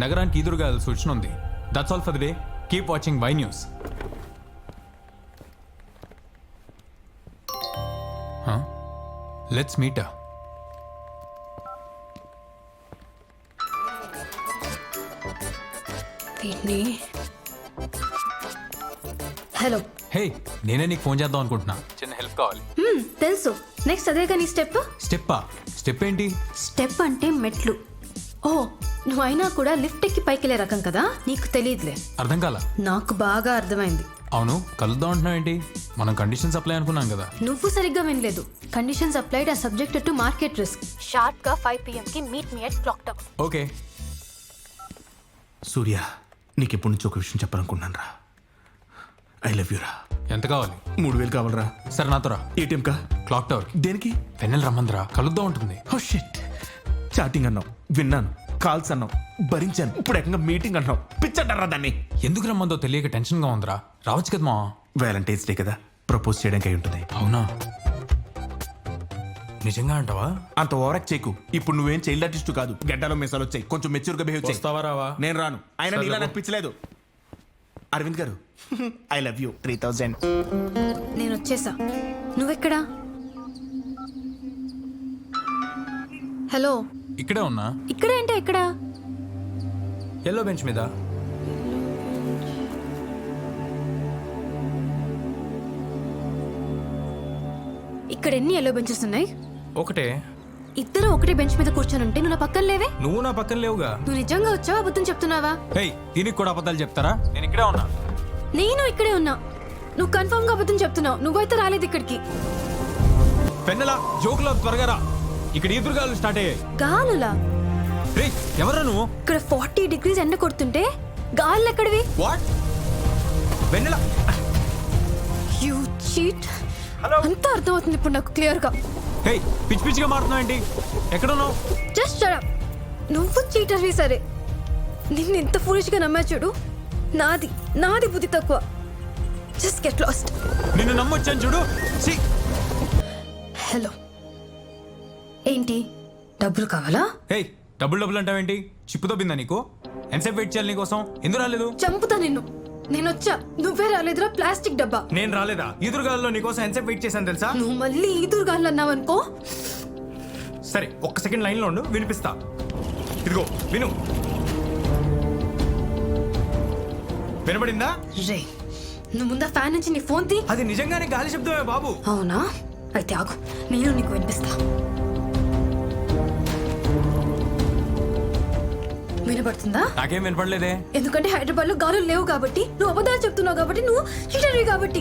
నగరానికి ఎదురుగా సూచన ఉంది that's all for the day keep watching Y News let's meet hello. Hey నేనే నీకు ఫోన్ చేద్దాం అనుకుంటున్నా. చిన్న హెల్ప్ కావాలి. తెలుసు. నెక్స్ట్ అదే కానీ స్టెప్ స్టెప్పా స్టెప్ ఏంటి? స్టెప్ అంటే మెట్లు. ఓ నువ్వు అయినా కూడా లిఫ్ట్ ఎక్కి పైకి రకం కదా? నీకు తెలియదులే అర్థం కాల? నాకు బాగా అర్థమైంది. అవును కలుద్దాం అంటున్నావు ఏంటి? మనం కండిషన్స్ అప్లై అనుకున్నాం కదా. నువ్వు సరిగ్గా వినలేదు. కండిషన్స్ అప్లైడ్ ఆ సబ్జెక్ట్ టు మార్కెట్ రిస్క్ షార్ప్గా ఫైవ్ పిఎం కి meet me at clock tower okay Surya నీకు ఎప్పటి నుంచి ఒక విషయం చెప్పాలనుకున్నాను రా. ఐ లవ్ యూ రా. ఎంత కావాలి? మూడు వేలు కావాలరా. సరే నాతో రా. ఏటీఎం కా? క్లాక్ టవర్ దేనికి? వెన్నెల రమ్మందిరా కలుద్దాం ఉంటుంది ఓ షిట్ చాటింగ్ అన్నావు. విన్నాను. కాల్స్ అన్నావు భరించాను. ఇప్పుడు ఏకంగా మీటింగ్ అంటున్నావు. పిచ్చంటారా దాన్ని. ఎందుకు రమ్మందో తెలియక టెన్షన్గా ఉందిరా? రావచ్చు కదా మా వ్యాలంటైన్స్ డే కదా ప్రపోజ్ చేయడానికి అయి ఉంటుంది అవునా? నిజంగా అంటావా? అంత ఓవరాక్ చేయకు. ఇప్పుడు నువ్వేం చైల్డ్ ఆర్టిస్ట్ కాదు. గడ్డలో మీసాలు వచ్చాయి. కొంచెం మెచ్యూర్గా బిహేవ్ చేయి. వస్తావా రావా? నేను రాను. ఆయన నీలా పిచ్చలేదు Aravind garu I love you three thousand నేను వచ్చేసా. నువ్వెక్కడా? హలో ఇక్కడే ఉన్నా? ఇక్కడ ఏంటి ఎక్కడా? ఎల్లో బెంచ్ మీద. ఇక్కడ ఎన్ని ఎల్లో బెంచెస్ ఉన్నాయి? ఒకటే. ఇద్దరు ఒకటే బెంచ్ మీద కూర్చొని ఉంటే నువ్వు నా పక్కన లేవే? నువ్వు నా పక్కన లేవుగా. నువ్వు నిజంగా వచ్చావా అబద్ధం చెప్తున్నావా? హే దీనికి కూడా అబద్ధాలు చెప్తారా? నేను ఇక్కడే ఉన్నా. నేను ఇక్కడే ఉన్నా. నువ్వు కన్ఫర్మ్గా అబద్ధం చెప్తున్నావు. నువ్వైతే రాలేదు ఇక్కడికి. పెన్నెల జోకులో త్వరగా రా. ఇక్కడ ఎదురుగాలు స్టార్ట్ అయ్యాయి. గాలులా? రే ఎవరా నువ్వు? ఇక్కడ ఫార్టీ డిగ్రీస్ ఎండ కొడుతుంటే గాలు ఎక్కడివి? వాట్? వెన్నెల. You cheat. అంతా అర్థమవుతుంది ఇప్పుడు నాకు క్లియర్గా హే పిచ్చి పిచ్చిగా మారుతున్నావు ఏంటి? ఎక్కడ ఉన్నావు జస్ట్ షడప్ నువ్వు చీటర్వి సరే. నిన్ను ఎంత ఫూలిష్గా నమ్మా చూడు. నాది నాది బుద్ధి తక్కువ. జస్ట్ గెట్ లాస్ట్ నిన్ను నమ్మొచ్చాను చూడు! హలో ఏంటి? డబ్బులు కావాలా? హే డబుల్ డబుల్ అంటావేంటి? చిప్పు దొబ్బిందా నీకు? ఎంతసేపు వెయిట్ చేయాలి నీకోసం? ఎందుకు రాలేదు? చంపుతా నిన్ను. నేను వచ్చా. నువ్వే రాలేదురా ప్లాస్టిక్ డబ్బా. నేను రాలేదా? ఎదురుగాల్లో నీకోసం ఎంతసేపు వెయిట్ చేశాను తెలుసా? నువ్వు మళ్ళీ ఈదురుగాలు అన్నావనుకో సరే ఒక్క సెకండ్ లైన్లో ఉండు వినిపిస్తా. ఇదిగో విను. వినబడిందా? రే నువ్వు ముందా ఫ్యాన్ నుంచి నీ ఫోన్ తీ. అది నిజంగానే గాలి శబ్దమే బాబు. అవునా? అయితే ఆగు నేను నీకు వినిపిస్తా. వినపడుతుందా? నాకేం వినపడలేదే. ఎందుకంటే హైదరాబాద్లో గాలులు లేవు కాబట్టి నువ్వు అబద్ధాలు చెప్తున్నావు కాబట్టి నువ్వు చీటర్వి కాబట్టి.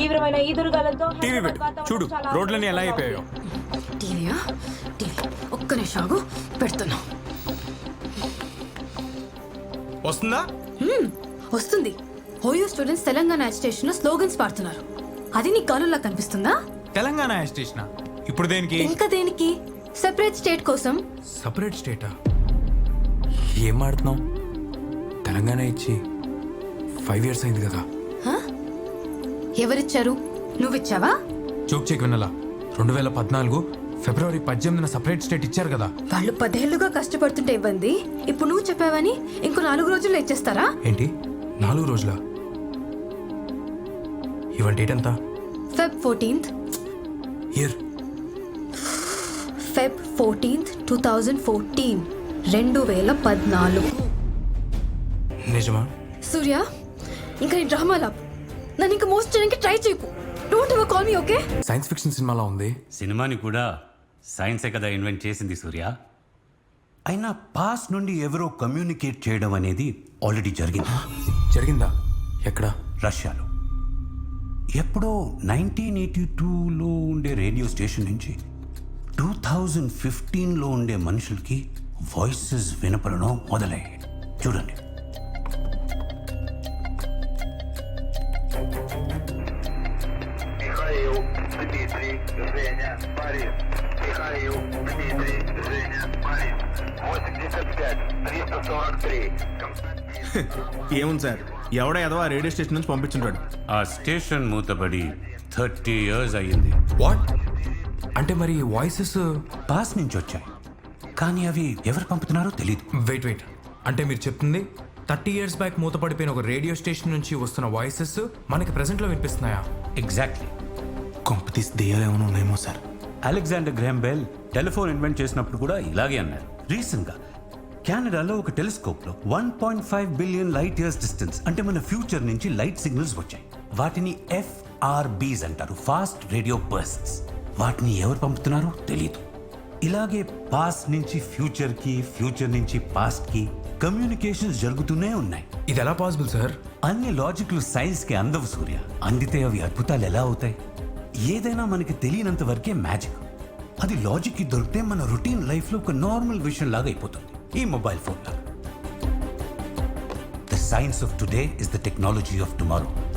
తీవ్రమైన ఈదురుగాలతో టీవీ పెట్టు. చూడు రోడ్లన్నీ ఎలా అయిపోయాయో. టీవీయా? టీవీ. ఒక్క నిమిషం ఆగు. పెడుతున్నా. వస్తుందా? వస్తుంది. హోయో స్టూడెంట్స్ తెలంగాణ అజిటేషన్లో స్లోగన్స్ పాడుతున్నారు. అది నీ గాలులా కనిపిస్తుందా? తెలంగాణ స్టేషన్ ఇప్పుడు దేనికి? ఇంకా దేనికి? సెపరేట్ స్టేట్ కోసం. సపరేట్ స్టేటా ఏం ఆడుతున్నాం తెలంగాణ ఇచ్చి ఫైవ్ ఇయర్స్ అయింది కదా. హ? ఎవరిచ్చారు? నువ్విచ్చావా? జోక్ చెక్ వినలా రెండు వేల పద్నాలుగు ఫిబ్రవరి పద్దెనిమిదిన సపరేట్ స్టేట్ ఇచ్చారు కదా. వాళ్ళు పదేళ్ళుగా కష్టపడుతుంటే ఇవ్వండి. ఇప్పుడు నువ్వు చెప్పావని ఇంకో నాలుగు రోజుల్లో ఇచ్చేస్తారా? ఏంటి? నాలుగు రోజుల? ఇవాళ డేట్ ఎంత? Feb fourteenth year Feb fourteenth two thousand fourteen రెండు వేల పద్నాలుగు. నిజమా? సూర్య ఇంకా నీ డ్రామా లాప్ నన్ను ఇంకా మోస్ట్ చేయడానికి ట్రై చేయకు. Don't ever call me okay science fiction సినిమాలో ఉంది? సినిమాని కూడా సైన్సే కదా ఇన్వెంట్ చేసింది సూర్య. అయినా పాస్ నుండి ఎవరో కమ్యూనికేట్ చేయడం అనేది ఆల్రెడీ జరిగింది. జరిగిందా? ఎక్కడ? రష్యాలో. ఎప్పుడో నైన్టీన్ ఎయిటీ టూలో ఉండే రేడియో స్టేషన్ నుంచి టూ థౌజండ్ ఫిఫ్టీన్లో ఉండే మనుషులకి వాయిసెస్ వినపడడం మొదలయ్యాయి. చూడండి. ఏముంది సార్? ఎవడ ఎదవ రేడియో స్టేషన్ నుంచి పంపించుంటాడు. ఆ స్టేషన్ మూతబడి థర్టీ ఇయర్స్ అయ్యింది. వాట్? అంటే మరి వాయిసెస్ పాస్ నుంచి వచ్చాయి. కానీ అవి ఎవరు పంపుతున్నారో తెలియదు వెయిట్ వెయిట్ అంటే మీరు చెప్తుంది థర్టీ ఇయర్స్ బ్యాక్ మూతపడిపోయిన ఒక రేడియో స్టేషన్ నుంచి వస్తున్న వాయిసెస్ మనకి ప్రెసెంట్లో వినిపిస్తున్నాయా? ఎగ్జాక్ట్లీ కొంప తీసి దెయ్యాలు ఏమైనా ఉన్నాయేమో sir. Alexander Graham Bell telephone invent చేసినప్పుడు కూడా ఇలాగే అన్నారు. రీసెంట్గా కెనడాలో ఒక టెలిస్కోప్లో one point five billion light years distance అంటే మన ఫ్యూచర్ నుంచి లైట్ సిగ్నల్స్ వచ్చాయి. వాటిని ఎఫ్ఆర్బీస్ అంటారు ఫాస్ట్ రేడియో బర్స్ట్స్ వాటిని ఎవరు పంపుతున్నారో? తెలియదు ఇలాగే పాస్ట్ నుంచి ఫ్యూచర్కి ఫ్యూచర్ నుంచి పాస్ట్కి కమ్యూనికేషన్స్ జరుగుతూనే ఉన్నాయి. ఇది ఎలా పాసిబుల్ సార్? అన్ని లాజిక్లు సైన్స్కి అందవు సూర్య. అందితే అవి అద్భుతాలు ఎలా అవుతాయి? ఏదైనా మనకి తెలియనంత వరకే మ్యాజిక్. అది లాజిక్కి దొరికితే మన రొటీన్ లైఫ్లో ఒక నార్మల్ విషయం లాగా అయిపోతుంది. ఈ మొబైల్ ఫోన్ లాగా. The science of today is the technology of tomorrow.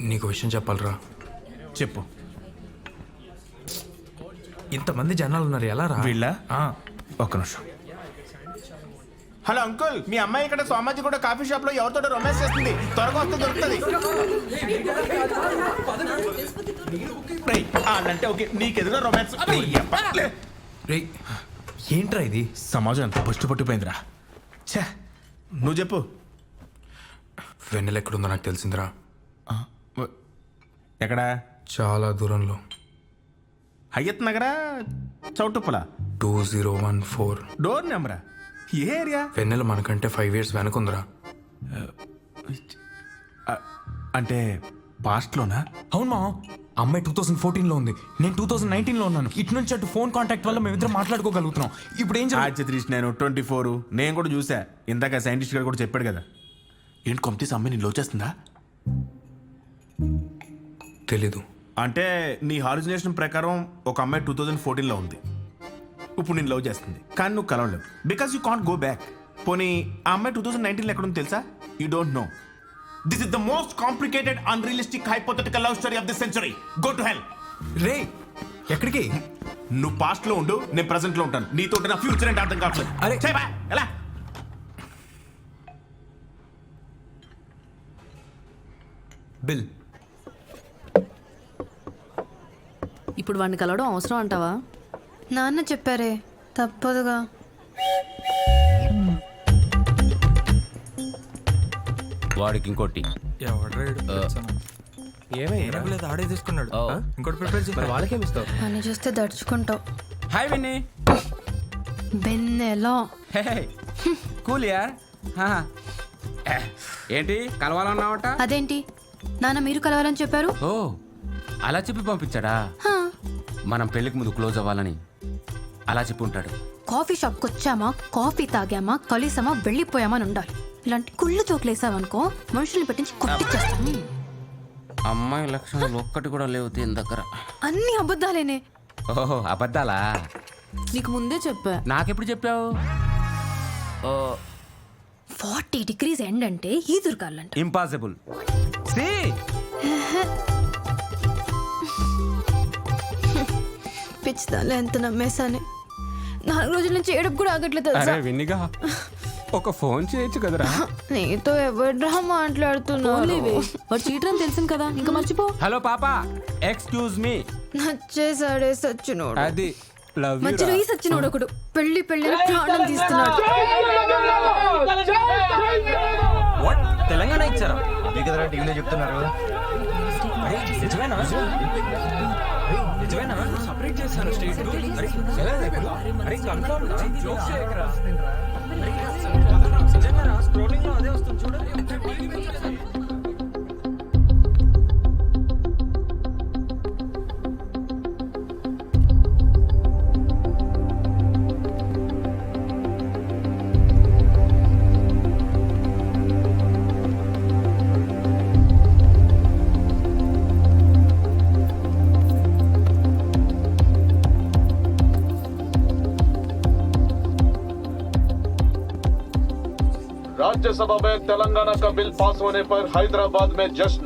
నీకు విషయం చెప్పాలరా. చెప్పు. ఇంతమంది జనాలు ఉన్నారు ఎలా రా? వీళ్ళ? ఆ, ఒక్క నిమిషం. హలో అంకుల్ మీ అమ్మాయి ఇక్కడ సోమాజీ కూడా కాఫీ షాప్లో ఎవరితో రొమాన్స్ చేస్తుంది. త్వరగా వస్తే దొరుకుతుంది. వాళ్ళంటే ఓకే. నీకెదురుగా రొమాన్స్ ఏంట్రా ఇది? సమాజం అంతా బస్టు పట్టిపోయిందిరా. ఛే నువ్వు చెప్పు. వెన్నెల ఎక్కడుందో నాకు తెలిసిందిరా. ఎక్కడా? చాలా దూరంలో. హయ్యత్ నగరా? చౌటుప్పలా? Two zero one four. Door నెంబరా? ఏ ఏరియా? వెన్నెల మనకంటే ఫైవ్ ఇయర్స్ వెనకుందిరా. అంటే పాస్ట్లోనా? అవును మా అమ్మాయి టూ థౌసండ్ ఫోర్టీన్లో ఉంది. నేను టూ థౌసండ్ నైన్టీన్లో ఉన్నాను. ఇటు నుంచి అటు ఫోన్ కాంటాక్ట్ వల్ల మేమిద్దరం మాట్లాడుకోగలుగుతున్నాం. ఇప్పుడు ఏం త్రీస్ నేను ట్వంటీ ఫోర్. నేను కూడా చూసా. ఇందాక సైంటిస్ట్ గారు కూడా చెప్పాడు కదా. ఏంటి కొంపతీసి అమ్మాయి నేను లోచేస్తుందా? తెలీదు. అంటే నీ హారిజినేషన్ ప్రకారం ఒక అమ్మాయి టూ థౌజండ్ ఫోర్టీన్లో ఉంది. ఇప్పుడు నేను లవ్ చేస్తుంది. కానీ నువ్వు కలవలేవు. Because you can't go back పోనీ ఆ అమ్మాయి టూ థౌజండ్ నైన్టీన్లో ఎక్కడ ఉంది తెలుసా? You don't know this is the most complicated unrealistic hypothetical love story of the century go to hell రే ఎక్కడికి? నువ్వు పాస్ట్లో ఉండు నేను ప్రెసెంట్లో ఉంటాను. నీతో నా ఫ్యూచర్ అంటే అర్థం కావట్లేదు. అరే. ఎలా? బిల్ ఇప్పుడు వాడిని కలవడం అవసరం అంటావా? నాన్న చెప్పారే తప్పదుగా. వాడికి ఇంకోటి ఆడే తీసుకున్నాడు. ఇంకోటి ప్రిపేర్ చేసి వాళ్ళకేమి ఇస్తావు? అని చూస్తే దడుచుకుంటావు హాయ్ విన్నీ బెన్నెలో. కూల్ యార్ ఏంటి? కలవాలన్నావట? అదేంటి? నాన్న మీరు కలవాలని చెప్పారు? ఓ అలా చెప్పి పంపించాడా. మనం పెళ్ళికి ముందు క్లోజ్ అవ్వాలని అలా చెప్పి ఉంటాడు కాఫీ షాప్కి వచ్చామా? కాఫీ తాగామా? కలిసామా? వెళ్ళిపోయామా అని ఉండాలి. ఇలాంటి కుళ్ళు చోట్లేసావనుకో మనుషుల్ని పెట్టించి కొట్టిచ్చేస్తాను అమ్మాయి లక్షణాలు ఒక్కటి కూడా లేవు దీని దగ్గర. అన్ని అబద్ధాలేనే. ఓహో అబద్ధాలా? నీకు ముందే చెప్పా. నాకెప్పుడు చెప్పావు? ఓ ఫార్టీ డిగ్రీస్ ఎండ్ అంటే ఈదురుగాలంట ఇంపాసిబుల్. సి! పిచ్చిదాన్ని ఎంత నమ్మేశానే. నాలుగు రోజుల నుంచి ఏడుపు కూడా ఆగట్లేదు తెలుసా? అరే విన్నిగా ఒక ఫోన్ చేయొచ్చు కదరా. నీతో ఎవడ్రా మాట్లాడుతున్నావు వాడు చీటర్ అని తెలిసింది కదా ఇంకా మర్చిపో. హలో పాప ఎక్స్క్యూజ్ మీ. నచ్చేసాడే సచ్చినోడు. అది లవ్ యూ మధ్యలో ఈ సచ్చినోడు ఒకడు పెళ్ళి పెళ్ళి ప్రాణం తీస్తున్నాడు. తెలంగాణ ఇచ్చారా? మీకు ఎదురా టీవీలో చెప్తున్నారు? అరే, నిజమేనా? నిజమేనా సపరేట్ చేశారు స్టేట్ అరే, ఎలా ఇప్పుడు? అరే, కన్ఫర్మ్ స్క్రోలింగ్లో అదే వస్తుంది చూడండి राज्यसभा में तेलंगाना का बिल पास होने पर हैदराबाद में जश्न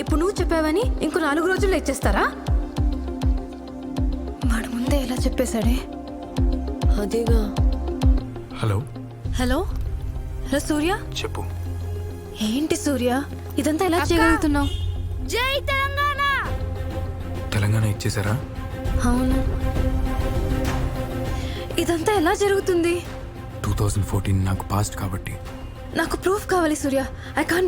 ఇప్పుడు నువ్వు చెప్పావని ఇంకో నాలుగు రోజుల్లో ఇచ్చేస్తారా వాడు ముందే ఎలా చెప్పేశాడే అదేగా హలో హలో హలో సూర్య చెప్పు ఏంటి సూర్య ఇదంతా ఎలా చేయగలుగుతున్నావు జై తెలంగాణ తెలంగాణ ఇచ్చేసారా అవును ఇదంతా ఎలా జరుగుతుంది టూ థౌజండ్ ఫోర్టీన్ నాకు పాస్ట్ కాబట్టి. నాకు ప్రూఫ్ కావాలి సూర్య. I can